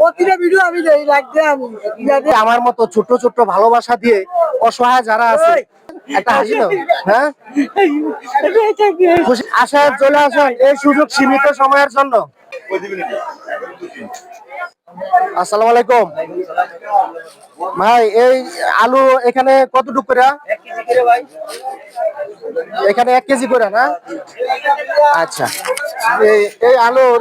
প্রতিটা ভিডিও আমি দেই লাগছে আমি আমার মতো ছোট ছোট ভালোবাসা দিয়ে অসহায় যারা আছে একটা হাসি দাও। হ্যাঁ? আসেন চলে আসেন এই সুযোগ সীমিত সময়ের জন্য। আসসালামু আলাইকুম। ভাই এই আলু এখানে কতটুকু করে এখানে এক কেজি করে না? আচ্ছা। এই এই আলুর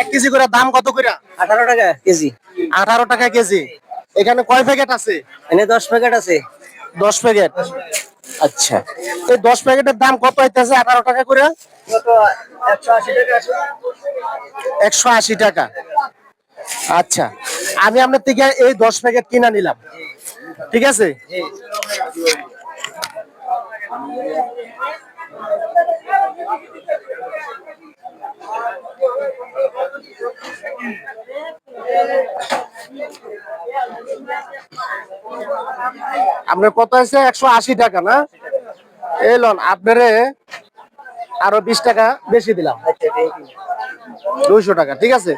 এক কেজি করে দাম কত করে আঠারো টাকা কেজি। আঠারো টাকা কেজি। এখানে কয় প্যাকেট আছে? এনে দশ প্যাকেট আছে। দশ প্যাকেট। আচ্ছা। এই দশ প্যাকেটের দাম কত হইতেছে আঠারো টাকা করে একশো আশি টাকা। আচ্ছা। আমি আপনার থেকে এই দশ প্যাকেট কিনা নিলাম। ঠিক আছে? আপনার কত আছে একশো আশি টাকা না? এই লন আপনারে আরও বিশ টাকা বেশি দিলাম। দুইশো টাকা ঠিক আছে?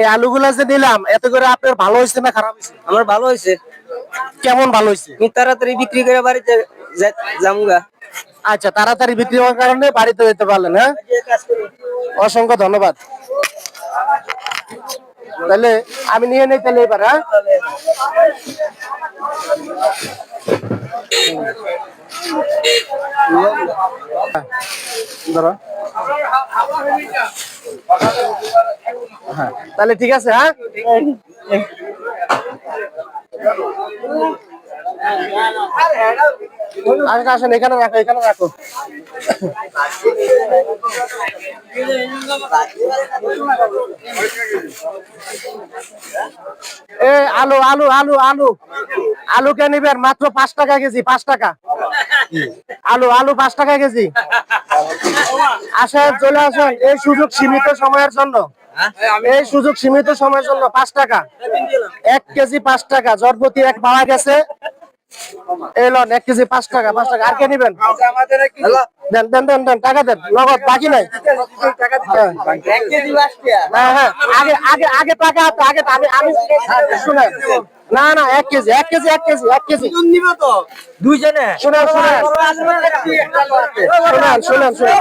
এই আলুগুলা যে নিলাম এত করে আপনার ভালো হয়েছে না খারাপ হয়েছে? আমার ভালো হয়েছে। কেমন ভালো হয়েছে? তাড়াতাড়ি বিক্রি করে বাড়িতে যামগা। আচ্ছা তাড়াতাড়ি বিক্রি হওয়ার কারণে বাড়িতে যেতে পারলেন হ্যাঁ? অসংখ্য ধন্যবাদ। তাহলে আমি নিয়ে নেই তাহলে এবার হ্যাঁ? হ্যাঁ তাহলে ঠিক আছে হ্যাঁ? আসেন, এখানে রাখো এখানে রাখো। এ, আলু আলু আলু আলু। আলু কে নিবেন? মাত্র পাঁচ টাকা কেজি, পাঁচ টাকা। আলু আলু, পাঁচ টাকা কেজি। আসেন, চলে আসেন। এই সুযোগ সীমিত সময়ের জন্য। এই সুযোগ সীমিত সময়ের জন্য পাঁচ টাকা। এক কেজি পাঁচ টাকা। জরপতি এক পাওয়া গেছে। এই লন, এক কেজি পাঁচ টাকা পাঁচ টাকা। আর কে নিবেন? দেন দেন দেন দেন টাকা দেন নগদ বাকি নাই। হ্যাঁ হ্যাঁ আগে আগে আগে টাকা আছে আগে আমি আমি শুনেন। না না এক কেজি এক কেজি এক কেজি এক কেজি। দুইজনে? শুনেন শুনেন। শুনেন শুনেন শুনেন।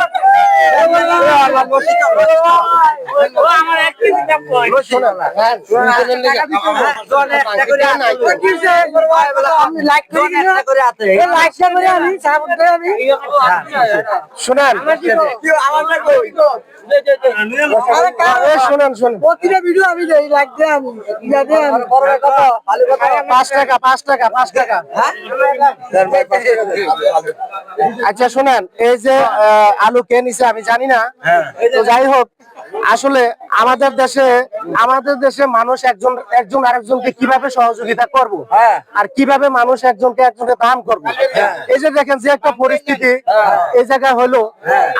শুনেন হ্যাঁ, শুনেন প্রতিটা ভিডিও আমি দেই লাইক দিয়ে আমি পাঁচ টাকা পাঁচ টাকা পাঁচ টাকা আচ্ছা শুনেন এই যে আলু কে নিছে আমি জানি না। তো যাই হোক আসলে আমাদের দেশে আমাদের দেশে মানুষ একজন একজন আরেকজনকে কীভাবে সহযোগিতা করব? আর কীভাবে মানুষ একজনকে একজনকে দান করব? এই যে দেখেন যে একটা পরিস্থিতি এই জায়গায় হলো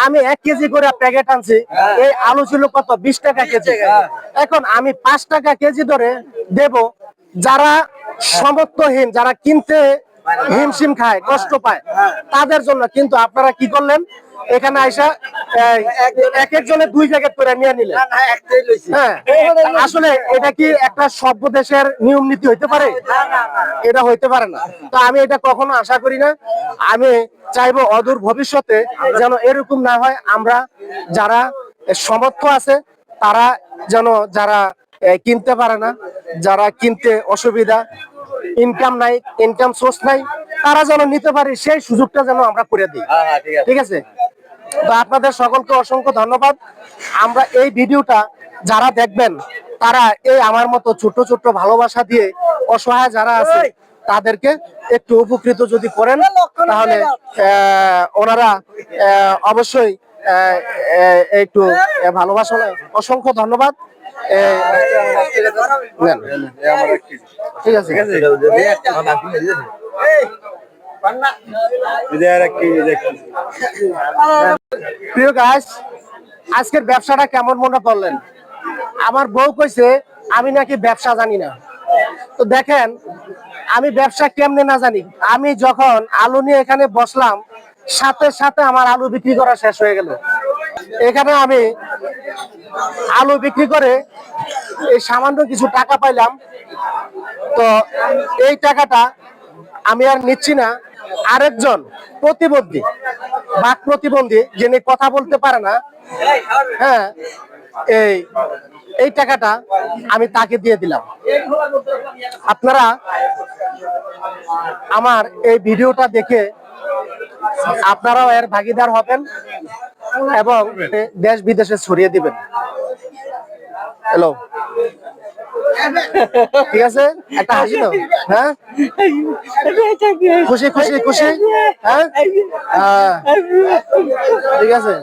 আমি এক কেজি করে প্যাকেট আনছি এই আলু ছিল কত? বিশ টাকা কেজি। এখন আমি পাঁচ টাকা কেজি ধরে দেব যারা সমর্থহীন যারা কিনতে হিমশিম খায় কষ্ট পায়। তাদের জন্য কিন্তু আপনারা কি করলেন? এখানে আইসা এক একজনের দুই প্যাকেট করে নিয়ে নিলেন। হ্যাঁ আসলে এটা কি একটা সভ্য দেশের নিয়ম নীতি হইতে পারে? এটা হইতে পারে না। তো আমি এটা কখনো আশা করি না। আমি চাইব অদূর ভবিষ্যতে যেন এরকম না হয় আমরা যারা সমর্থ আছে তারা যেন যারা কিনতে পারে না যারা কিনতে অসুবিধা ইনকাম নাই ইনকাম সোর্স নাই তারা যেন নিতে পারে সেই সুযোগটা যেন আমরা করে দিই। ঠিক আছে। তো আপনাদের সকলকে অসংখ্য ধন্যবাদ। আমরা এই ভিডিওটা যারা দেখবেন তারা এই আমার মতো ছোট ছোট ভালোবাসা দিয়ে অসহায় যারা আছে তাদেরকে একটু উপকৃত যদি করেন তাহলে আহ, ওনারা আহ, অবশ্যই একটু ভালোবাসা অসংখ্য ধন্যবাদ। ঠিক আছে। প্রিয় গাছ আজকের ব্যবসাটা কেমন মনে করলেন? আমার বউ কইছে, আমি নাকি ব্যবসা জানি না। তো দেখেন, আমি ব্যবসা কেমনে না জানি। আমি যখন আলু নিয়ে এখানে বসলাম সাথে সাথে আমার আলু বিক্রি করা শেষ হয়ে গেল। এখানে আমি আলু বিক্রি করে এই সামান্য কিছু টাকা পাইলাম। তো এই টাকাটা আমি আর নিচ্ছি না। আরেকজন প্রতিবন্ধী, বাক প্রতিবন্ধী যিনি কথা বলতে পারে না হ্যাঁ এই এই টাকাটা আমি তাকে দিয়ে দিলাম। আপনারা আমার এই ভিডিওটা দেখে আপনারাও এর ভাগিদার হবেন এবং দেশ বিদেশে ছড়িয়ে দিবেন। হ্যালো ঠিক আছে? একটা হাসি তো হ্যাঁ? খুশি খুশি খুশি? হ্যাঁ? হ্যাঁ। ঠিক আছে?